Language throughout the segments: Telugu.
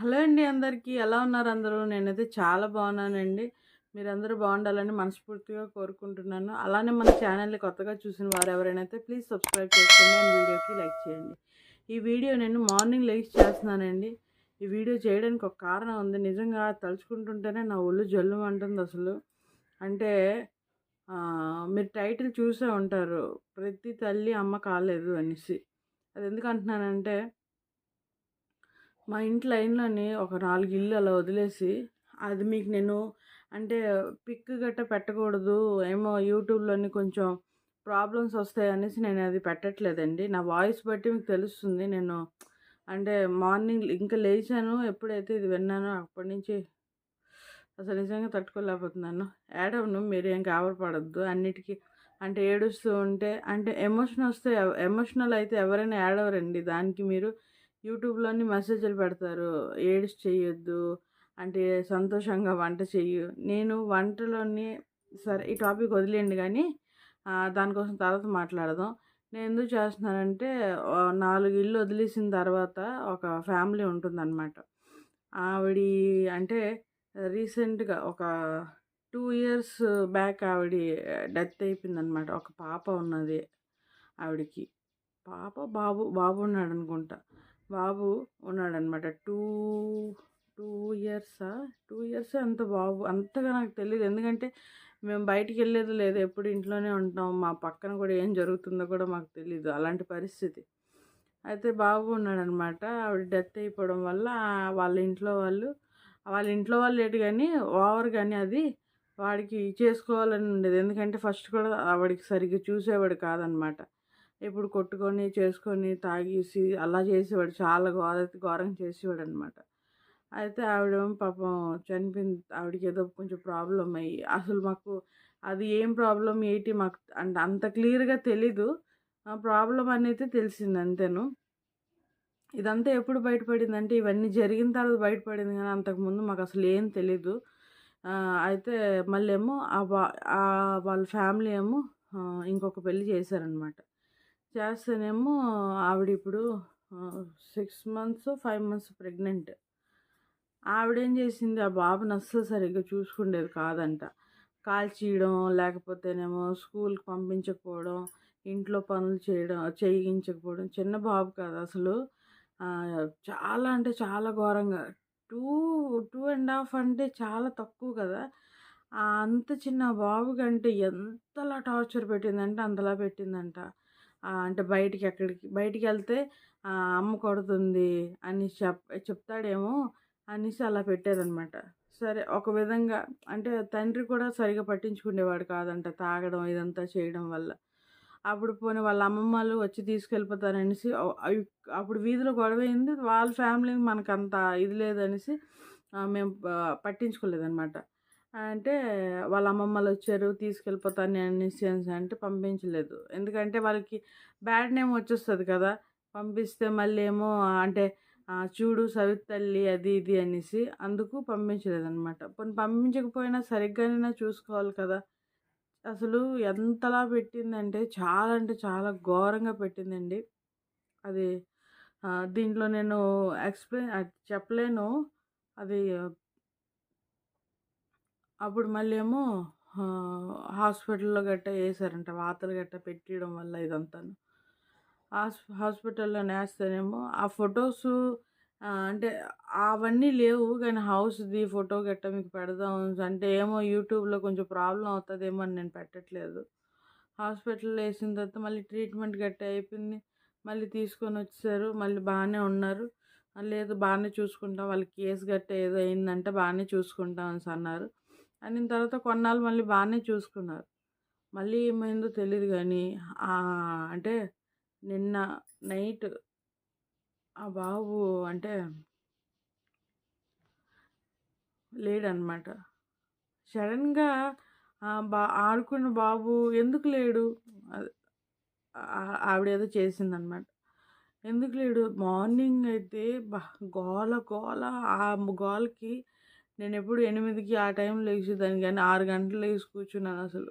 హలో అండి అందరికీ. ఎలా ఉన్నారు అందరూ? నేనైతే చాలా బాగున్నానండి. మీరందరూ బాగుండాలని మనస్ఫూర్తిగా కోరుకుంటున్నాను. అలానే మన ఛానల్ని కొత్తగా చూసిన వారు ఎవరైనా అయితే ప్లీజ్ సబ్స్క్రైబ్ చేసుకోండి అండ్ వీడియోకి లైక్ చేయండి. ఈ వీడియో నేను మార్నింగ్ లైక్ చేస్తున్నానండి. ఈ వీడియో చేయడానికి ఒక కారణం ఉంది. నిజంగా తలుచుకుంటుంటేనే నా ఒళ్ళు జల్లు అంటుంది అసలు. అంటే మీరు టైటిల్ చూసే ఉంటారు. ప్రతి తల్లి అమ్మ కాలేదు అనేసి. అది ఎందుకు అంటున్నానంటే మా ఇంటి లైన్లోని ఒక నాలుగు ఇల్లు అలా వదిలేసి అది మీకు నేను అంటే పిక్ గట్ట పెట్టకూడదు ఏమో యూట్యూబ్లోని కొంచెం ప్రాబ్లమ్స్ వస్తాయి అనేసి నేను అది పెట్టట్లేదండి. నా వాయిస్ బట్టి మీకు తెలుస్తుంది. నేను అంటే మార్నింగ్ ఇంకా లేచాను. ఎప్పుడైతే ఇది విన్నానో అప్పటి నుంచి అసలు నిజంగా తట్టుకోలేకపోతున్నాను. ఏడవను మీరు ఏం కావరపడద్దు అన్నిటికీ అంటే ఏడుస్తూ ఉంటే అంటే ఎమోషన్ వస్తే ఎమోషనల్ అయితే ఎవరైనా ఏడవరండి దానికి మీరు యూట్యూబ్లోని మెసేజ్లు పెడతారు. ఏడ్స్ చేయొద్దు అంటే సంతోషంగా వంట చెయ్యు. నేను వంటలోని సరే ఈ టాపిక్ వదిలేండి కానీ దానికోసం తర్వాత మాట్లాడదాం. నేను ఎందుకు చేస్తున్నానంటే నాలుగు ఇల్లు వదిలేసిన తర్వాత ఒక ఫ్యామిలీ ఉంటుందన్నమాట. ఆవిడ అంటే రీసెంట్గా ఒక టూ ఇయర్స్ బ్యాక్ ఆవిడ డెత్ అయిపోయిందనమాట ఒక పాప ఉన్నది ఆవిడకి. పాప బాబు బాబు ఉన్నాడు అనుకుంటా బాబు ఉన్నాడనమాట టూ టూ ఇయర్సా? టూ ఇయర్స్ అంత బాబు. అంతగా నాకు తెలియదు ఎందుకంటే మేము బయటికి వెళ్ళేది లేదు. ఎప్పుడు ఇంట్లోనే ఉంటాం. మా పక్కన కూడా ఏం జరుగుతుందో కూడా మాకు తెలియదు అలాంటి పరిస్థితి. అయితే బాబు ఉన్నాడనమాట ఆవిడ డెత్ అయిపోవడం వల్ల వాళ్ళ ఇంట్లో వాళ్ళు వాళ్ళ ఇంట్లో వాళ్ళు లేటు కానీ ఓవర్ కానీ అది వాడికి చేసుకోవాలని ఉండేది. ఎందుకంటే ఫస్ట్ కూడా ఆవిడకి సరిగ్గా చూసేవాడు కాదనమాట ఇప్పుడు కొట్టుకొని చేసుకొని తాగేసి అలా చేసేవాడు. చాలా ఘోర ఘోరంగా చేసేవాడు అనమాట అయితే ఆవిడ పాపం చనిపోయింది. ఆవిడకి ఏదో కొంచెం ప్రాబ్లం అయ్యి. అసలు మాకు అది ఏం ప్రాబ్లం ఏంటి మాకు అంటే అంత క్లియర్గా తెలీదు. ప్రాబ్లం అనేది తెలిసింది అంతేను. ఇదంతా ఎప్పుడు బయటపడిందంటే ఇవన్నీ జరిగిన తర్వాత బయటపడింది కానీ అంతకుముందు మాకు అసలు ఏం తెలీదు. అయితే మళ్ళీ ఏమో ఆ వా- వాళ్ళ ఫ్యామిలీ ఏమో ఇంకొక పెళ్ళి చేశారనమాట చేస్తేనేమో ఆవిడ ఇప్పుడు six months five months pregnant ఆవిడేం చేసింది? ఆ బాబుని అస్సలు సరిగ్గా చూసుకుండేది కాదంట. కాల్చీయడం లేకపోతేనేమో స్కూల్కి పంపించకపోవడం ఇంట్లో పనులు చేయడం చేయించకపోవడం చిన్న బాబు కాదు అసలు. చాలా అంటే చాలా ఘోరంగా. టూ టూ అండ్ హాఫ్ అంటే చాలా తక్కువ కదా. అంత చిన్న బాబు కంటే ఎంతలా టార్చర్ పెట్టిందంటే అంతలా పెట్టిందంట. అంటే బయటికి ఎక్కడికి బయటికి వెళ్తే అమ్మ కొడుతుంది అని చెప్ చెప్తాడేమో అనేసి అలా పెట్టారనమాట. సరే ఒక విధంగా అంటే తండ్రి కూడా సరిగా పట్టించుకునేవాడు కాదంట తాగడం ఇదంతా చేయడం వల్ల. అప్పుడు పోనీ వాళ్ళ అమ్మమ్మలు వచ్చి తీసుకెళ్ళిపోతారనేసి అప్పుడు వీధిలో గొడవ అయింది వాళ్ళ ఫ్యామిలీ మనకు అంత ఇది లేదనేసి మేము పట్టించుకోలేదనమాట. పట్టించుకోలేదన్నమాట అంటే వాళ్ళ అమ్మమ్మలు వచ్చారు తీసుకెళ్ళిపోతాను అనేసి అంటే పంపించలేదు. ఎందుకంటే వాళ్ళకి బ్యాడ్ నేమ్ వచ్చేస్తుంది కదా పంపిస్తే మళ్ళీ ఏమో అంటే చూడు సవితల్లి అది ఇది అనేసి అందుకు పంపించలేదన్నమాట. కొన్ని పంపించకపోయినా సరిగ్గానైనా చూసుకోవాలి కదా. అసలు ఎంతలా పెట్టిందంటే చాలా అంటే చాలా ఘోరంగా పెట్టిందండి. అది దీంట్లో నేను ఎక్స్ప్లెయిన్ చెప్పలేను. అది అప్పుడు మళ్ళీ ఏమో హాస్పిటల్లో గట్ట వేసారంట వాతలు గట్ట పెట్టడం వల్ల ఇదంతాను. హాస్ హాస్పిటల్లో నేస్తేనేమో ఆ ఫొటోస్ అంటే అవన్నీ లేవు కానీ హౌస్ది ఫోటో గట్ట మీకు పెడదాం అంటే ఏమో యూట్యూబ్లో కొంచెం ప్రాబ్లం అవుతుందేమో అని నేను పెట్టట్లేదు. హాస్పిటల్లో వేసిన తర్వాత మళ్ళీ ట్రీట్మెంట్ గట్ట అయిపోయింది. మళ్ళీ తీసుకొని వచ్చారు మళ్ళీ బాగానే ఉన్నారు. లేదు బాగానే చూసుకుంటాం వాళ్ళకి కేసు గట్ట ఏదో అయిందంటే బాగానే చూసుకుంటాం అని అన్నారు. అనిన తర్వాత కొన్నాళ్ళు మళ్ళీ బాగానే చూసుకున్నారు. మళ్ళీ ఏమైందో తెలియదు కానీ అంటే నిన్న నైట్ ఆ బాబు అంటే లేడనమాట సడన్గా బా ఆడుకున్న బాబు ఎందుకు లేడు? అది- ఏదో ఆవిడేదో చేసిందనమాట ఎందుకు లేడు? మార్నింగ్ అయితే బా గోల గోల ఆ గోలకి నేను ఎప్పుడు ఎనిమిదికి ఆ టైంలో లేచేదాన్ని కానీ ఆరు గంటలు లేచి కూర్చున్నాను అసలు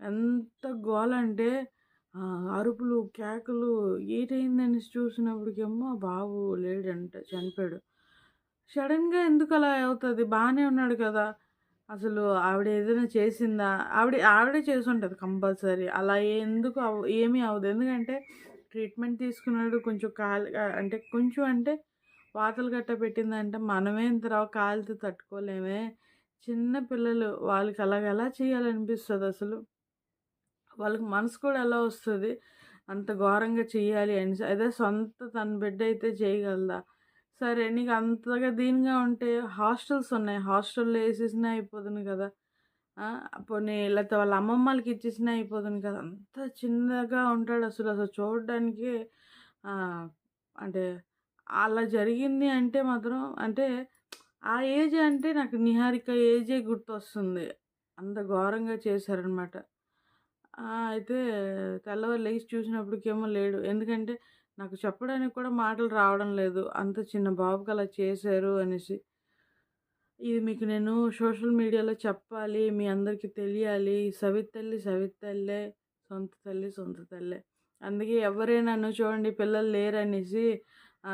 ఎంత గోలంటే అరుపులు కేకలు ఏటైందని చూసినప్పటికేమో బాబు లేడంట చనిపోయాడు సడన్‌గా ఎందుకు అలా అవుతుంది బాగానే ఉన్నాడు కదా! అసలు ఆవిడ ఏదైనా చేసిందా? ఆవిడ ఆవిడే చేసి ఉంటుంది కంపల్సరీ. అలా ఎందుకు అవ్ ఏమీ అవ్వదు. ఎందుకంటే ట్రీట్మెంట్ తీసుకున్నాడు. కొంచెం కాలు అంటే కొంచెం అంటే వాతలు గట్ట పెట్టిందంటే మనమే ఇంత రావు కాలితో తట్టుకోలేమే. చిన్న పిల్లలు వాళ్ళకి అలాగ ఎలా అసలు వాళ్ళకి మనసు కూడా ఎలా వస్తుంది అంత ఘోరంగా చేయాలి అని అదే సొంత తన బిడ్డ అయితే చేయగలదా? సరే నీకు అంతగా దీనిగా ఉంటే హాస్టల్స్ ఉన్నాయి. హాస్టల్‌లో వేసేసినా అయిపోతుంది కదా! పోనీ లేకపోతే వాళ్ళ అమ్మమ్మలకి ఇచ్చేసినా అయిపోతుంది కదా! అంత చిన్నగా ఉంటాడు అసలు చూడడానికి అంటే అలా జరిగింది అంటే మాత్రం అంటే ఆ ఏజ్ అంటే నాకు 'నిహారిక' ఏజే గుర్తొస్తుంది. అంత ఘోరంగా చేశారనమాట. అయితే తెల్లవారు లేచి చూసినప్పటికేమో లేడు. ఎందుకంటే నాకు చెప్పడానికి కూడా మాటలు రావడం లేదు. అంత చిన్న బాబుకి అలా చేశారు అనేసి. ఇది మీకు నేను సోషల్ మీడియాలో చెప్పాలి. మీ అందరికీ తెలియాలి. సవితల్లి సవితల్లే. సొంత తల్లి సొంత తల్లే. అందుకే ఎవరైనా చూడండి పిల్లలు లేరనేసి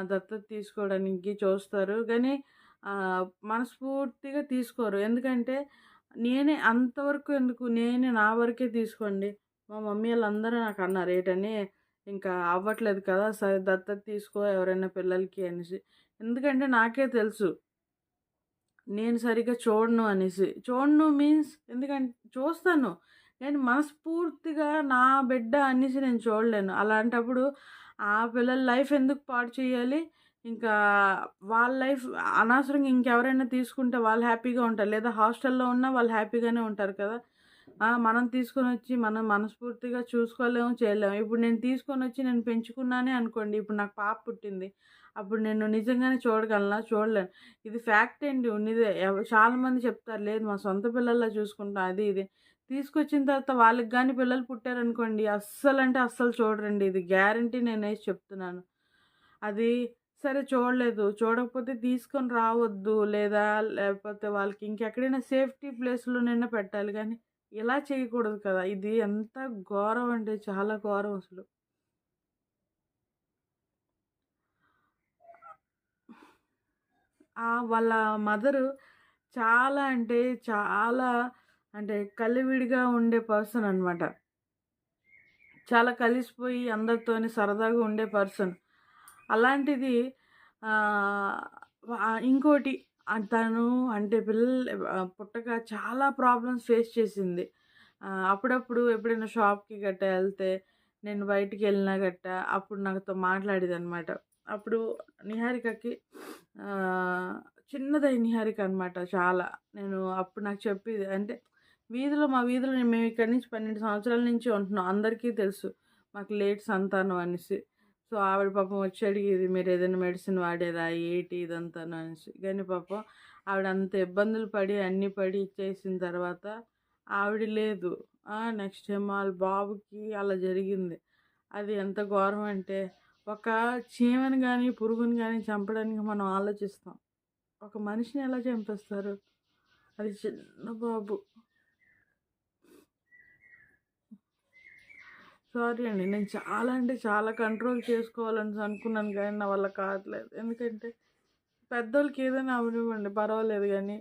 దత్తత తీసుకోవడానికి చూస్తారు. కానీ మనస్ఫూర్తిగా తీసుకోరు. ఎందుకంటే నేనే అంతవరకు ఎందుకు నేనే నా వరకే తీసుకోండి. మా మమ్మీ వాళ్ళందరూ నాకు అన్నారు ఏటని, ఇంకా అవ్వట్లేదు కదా! సరే దత్తత తీసుకో ఎవరైనా పిల్లలకి అనేసి. ఎందుకంటే నాకే తెలుసు. నేను సరిగ్గా చూడను అనేసి. చూడను మీన్స్ ఎందుకంటే చూస్తాను. కానీ మనస్ఫూర్తిగా నా బిడ్డ అనేసి నేను చూడలేను. అలాంటప్పుడు ఆ పిల్లల లైఫ్ ఎందుకు పాడు చేయాలి? ఇంకా వాళ్ళ లైఫ్ అనవసరంగా ఇంకెవరైనా తీసుకుంటే వాళ్ళు హ్యాపీగా ఉంటారు. లేదా హాస్టల్‌లో ఉన్నా వాళ్ళు హ్యాపీగానే ఉంటారు కదా! మనం తీసుకొని వచ్చి మనం మనస్ఫూర్తిగా చూసుకోలేము, చేయలేము. ఇప్పుడు నేను తీసుకొని వచ్చి నేను పెంచుకున్నానే అనుకోండి. ఇప్పుడు నాకు పాప పుట్టింది. అప్పుడు నేను నిజంగానే చూడగలనా? చూడలేను. ఇది ఫ్యాక్ట్ అండి ఉన్నిదే. చాలామంది చెప్తారు, లేదు మా సొంత పిల్లల్లా చూసుకుంటాం అది ఇది. తీసుకొచ్చిన తర్వాత వాళ్ళకి కానీ పిల్లలు పుట్టారనుకోండి అస్సలంటే అస్సలు చూడరండి. ఇది గ్యారంటీ నేనేసి చెప్తున్నాను. అది సరే చూడలేదు. చూడకపోతే తీసుకొని రావద్దు. లేదా లేకపోతే వాళ్ళకి ఇంకెక్కడైనా సేఫ్టీ ప్లేస్‌లోనైనా పెట్టాలి కానీ ఇలా చేయకూడదు కదా! ఇది ఎంత ఘోరం అంటే చాలా ఘోరం అసలు. వాళ్ళ మదరు చాలా అంటే చాలా అంటే కలివిడిగా ఉండే పర్సన్ అనమాట. చాలా కలిసిపోయి అందరితోని సరదాగా ఉండే పర్సన్. అలాంటిది ఇంకోటి తను అంటే పిల్లలు పుట్టక చాలా ప్రాబ్లమ్స్ ఫేస్ చేసింది. అప్పుడప్పుడు ఎప్పుడైనా షాప్‌కి గట్ట వెళ్తే నేను బయటికి వెళ్ళినా గట్టా అప్పుడు నాతో మాట్లాడేది అనమాట అప్పుడు నిహారికకి చిన్నదై నిహారిక అనమాట చాలా. నేను అప్పుడు నాకు చెప్పేది. అంటే వీధిలో మా వీధిలో మేము ఇక్కడి నుంచి 12 సంవత్సరాల నుంచి ఉంటున్నాం. అందరికీ తెలుసు. మాకు లేట్ సంతానం అనేసి. సో, ఆవిడ పాపం వచ్చి అడిగేది ఏదైనా మెడిసిన్ వాడేదా ఏటి ఇదంతాను అనేసి. కానీ పాపం ఆవిడ అంత ఇబ్బందులు పడి, అన్నీ పడి చేసిన తర్వాత ఆవిడ లేదు. నెక్స్ట్ ఏమో వాళ్ళ బాబుకి అలా జరిగింది. అది ఎంత ఘోరం అంటే ఒక చీమని కానీ పురుగుని కానీ చంపడానికి మనం ఆలోచిస్తాం. ఒక మనిషిని ఎలా చంపేస్తారు? అది చిన్న బాబు. సారీ అండి. నేను చాలా అంటే చాలా కంట్రోల్ చేసుకోవాలని అనుకున్నాను కానీ నా వల్ల కావట్లేదు. ఎందుకంటే పెద్దోళ్ళకి ఏదైనా అవనివ్వండి పర్వాలేదు కానీ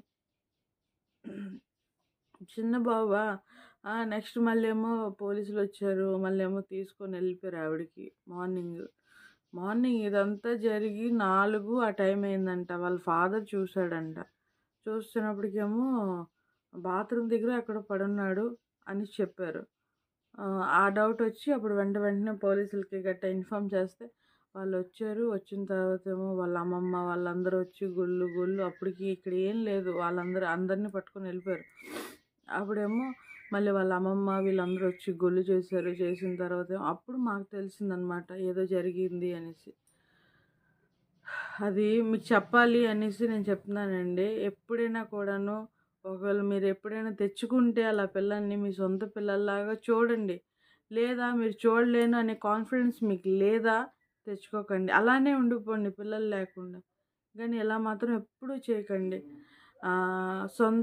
చిన్న బాబా నెక్స్ట్ మళ్ళీ ఏమో పోలీసులు వచ్చారు మళ్ళీ ఏమో తీసుకొని వెళ్ళిపోయారు ఆవిడకి మార్నింగ్. మార్నింగ్ ఇదంతా జరిగి నాలుగు ఆ టైం అయిందంట. వాళ్ళ ఫాదర్ చూశాడంట చూస్తున్నప్పటికేమో బాత్రూమ్ దగ్గర ఎక్కడో పడున్నాడు అని చెప్పారు. ఆ డౌట్ వచ్చి అప్పుడు వెంట వెంటనే పోలీసులకి గట్టా ఇన్ఫార్మ్ చేస్తే వాళ్ళు వచ్చారు వచ్చిన తర్వాత ఏమో వాళ్ళ అమ్మమ్మ వాళ్ళందరూ వచ్చి గుళ్ళు గుళ్ళు అప్పటికి ఇక్కడ ఏం లేదు. వాళ్ళందరూ అందరిని పట్టుకొని వెళ్ళిపోయారు అప్పుడేమో మళ్ళీ వాళ్ళ అమ్మమ్మ వీళ్ళందరూ వచ్చి గొల్లు చేశారు. చేసిన తర్వాత అప్పుడు మాకు తెలిసిందనమాట ఏదో జరిగింది అనేసి. అది మీకు చెప్పాలి అనేసి నేను చెప్తున్నానండి. ఎప్పుడైనా కూడాను ఒకవేళ మీరు ఎప్పుడైనా తెచ్చుకుంటే అలా పిల్లల్ని మీ సొంత పిల్లల్లాగా చూడండి. లేదా మీరు చూడలేను అనే కాన్ఫిడెన్స్ మీకు లేదా తెచ్చుకోకండి. అలానే ఉండిపోండి పిల్లలు లేకుండా. కానీ ఎలా మాత్రం ఎప్పుడూ చేయకండి. సొంత సొం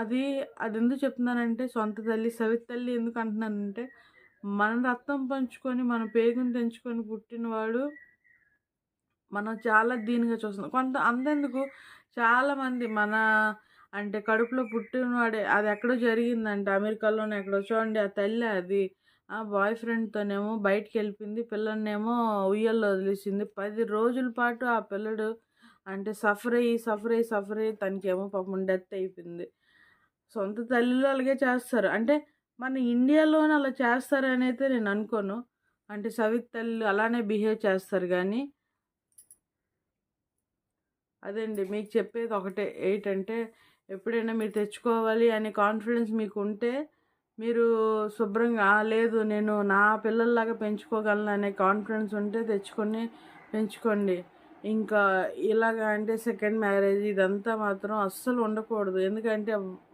అది ఎందుకు చెప్తున్నానంటే సొంత తల్లి, సవితల్లి ఎందుకు అంటున్నానంటే మన రక్తం పంచుకొని మన పేగుని తెంచుకొని పుట్టినవాడు మనం చాలా దీనిగా చూస్తున్నాం కొంత అంతెందుకు చాలామంది మన అంటే కడుపులో పుట్టినవాడే అది ఎక్కడో జరిగిందంట. అమెరికాలోనే ఎక్కడో చూడండి ఆ తల్లి అది. ఆ బాయ్ ఫ్రెండ్తోనేమో బయటికి వెళ్ళిపోయింది పిల్లల్నేమో ఉయ్యల్లో వదిలేసింది. పది రోజుల పాటు ఆ పిల్లడు అంటే సఫర్ అయ్యి సఫర్ అయ్యి సఫర్ అయ్యి తనకేమో పాపం డెత్ అయిపోయింది. సొంత తల్లిలో అలాగే చేస్తారు. అంటే మన ఇండియాలోనే అలా చేస్తారని అయితే నేను అనుకోను. అంటే సవిత్ తల్లి అలానే బిహేవ్ చేస్తారు కానీ అదండి మీకు చెప్పేది ఒకటే. ఏంటంటే ఎప్పుడైనా మీరు తెచ్చుకోవాలి అనే కాన్ఫిడెన్స్ మీకు ఉంటే మీరు శుభ్రంగా లేదు నేను నా పిల్లల్లాగా పెంచుకోగలను అనే కాన్ఫిడెన్స్ ఉంటే తెచ్చుకొని పెంచుకోండి. ఇంకా ఇలాగ అంటే సెకండ్ మ్యారేజ్ ఇదంతా మాత్రం అస్సలు ఉండకూడదు. ఎందుకంటే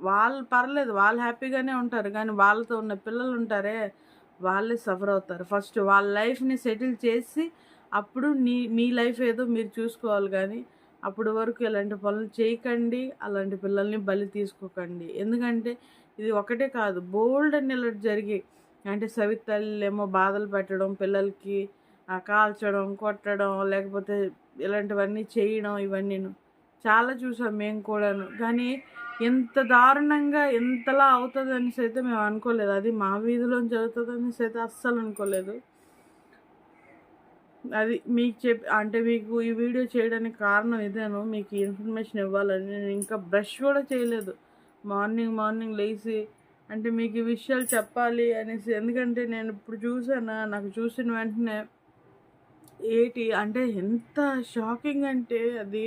వాళ్ళు పర్లేదు వాళ్ళు హ్యాపీగానే ఉంటారు. కానీ వాళ్ళతో ఉన్న పిల్లలు ఉంటారే వాళ్ళే సఫర్ అవుతారు. ఫస్ట్ వాళ్ళ లైఫ్ని సెటిల్ చేసి అప్పుడు నీ మీ లైఫ్ ఏదో మీరు చూసుకోవాలి. కానీ అప్పటి వరకు ఇలాంటి పనులు చేయకండి అలాంటి పిల్లల్ని బలి తీసుకోకండి. ఎందుకంటే ఇది ఒకటే కాదు బోల్డ్ అని ఇలా జరిగాయి అంటే సవితల్లి ఏమో బాధలు పెట్టడం పిల్లలకి కాల్చడం కొట్టడం లేకపోతే ఇలాంటివన్నీ చేయడం ఇవన్నీ చాలా చూసాం మేము కూడాను. కానీ ఎంత దారుణంగా ఎంతలా అవుతుంది అనేసి అయితే మేము అనుకోలేదు. అది మా వీధిలో జరుగుతుంది అనేసి అయితే అస్సలు అనుకోలేదు. అది మీకు చెప్ అంటే మీకు ఈ వీడియో చేయడానికి కారణం ఇదేను. మీకు ఇన్ఫర్మేషన్ ఇవ్వాలని నేను ఇంకా బ్రష్ కూడా చేయలేదు. మార్నింగ్ మార్నింగ్ లేచి అంటే మీకు ఈ విషయాలు చెప్పాలి అనేసి. ఎందుకంటే నేను ఇప్పుడు చూసాను నాకు చూసిన వెంటనే ఏటి అంటే ఎంత షాకింగ్ అంటే అది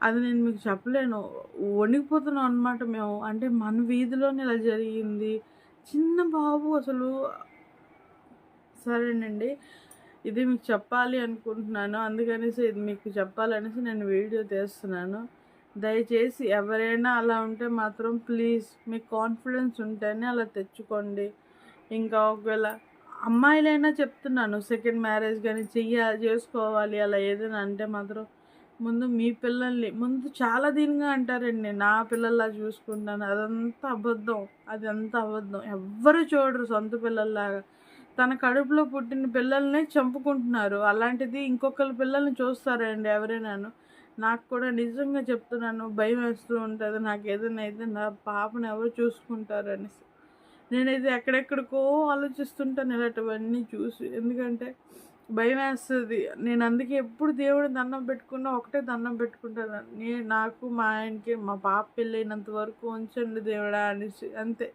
అది నేను మీకు చెప్పలేను. వణికిపోతున్నాం అనమాట మేము. అంటే మన వీధిలోనే ఇలా జరిగింది. చిన్న బాబు అసలు సరేనండి. ఇది మీకు చెప్పాలి అనుకుంటున్నాను. అందుకనేసి ఇది మీకు చెప్పాలనేసి నేను వీడియో తీస్తున్నాను. దయచేసి ఎవరైనా అలా ఉంటే మాత్రం ప్లీజ్ మీకు కాన్ఫిడెన్స్ ఉంటేనే అలా తెచ్చుకోండి. ఇంకా ఒకవేళ అమ్మాయిలైనా చెప్తున్నాను సెకండ్ మ్యారేజ్ కానీ చెయ్య చేసుకోవాలి అలా ఏదైనా అంటే మాత్రం ముందు మీ పిల్లల్ని ముందు చాలా దీనిగా అంటారండి నా పిల్లల్లా చూసుకుంటాను అదంతా అబద్ధం అది అంతా అబద్ధం. ఎవ్వరు చూడరు సొంత పిల్లల్లాగా. తన కడుపులో పుట్టిన పిల్లల్ని చంపుకుంటున్నారు. అలాంటిది ఇంకొకరి పిల్లల్ని చూస్తారండి ఎవరైనాను. నాకు కూడా నిజంగా చెప్తున్నాను భయం వేస్తూ ఉంటుంది. నాకు ఏదైనా అయితే నా పాపను ఎవరు చూసుకుంటారు అనేసి నేనైతే ఎక్కడెక్కడికో ఆలోచిస్తుంటాను ఇలాంటివన్నీ చూసి. ఎందుకంటే భయం వేస్తుంది. నేను అందుకే ఎప్పుడు దేవుడి దండం పెట్టుకున్నా ఒకటే దండం పెట్టుకుంటాను. నేను నాకు మా ఆయనకి మా పాప పెళ్ళైనంత వరకు ఉంచండి దేవుడా అనేసి. అంతే.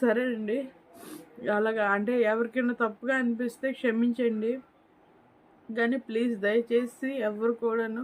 సరే అండి అలాగా అంటే ఎవరికైనా తప్పుగా అనిపిస్తే క్షమించండి. కానీ ప్లీజ్ దయచేసి ఎవరు కూడాను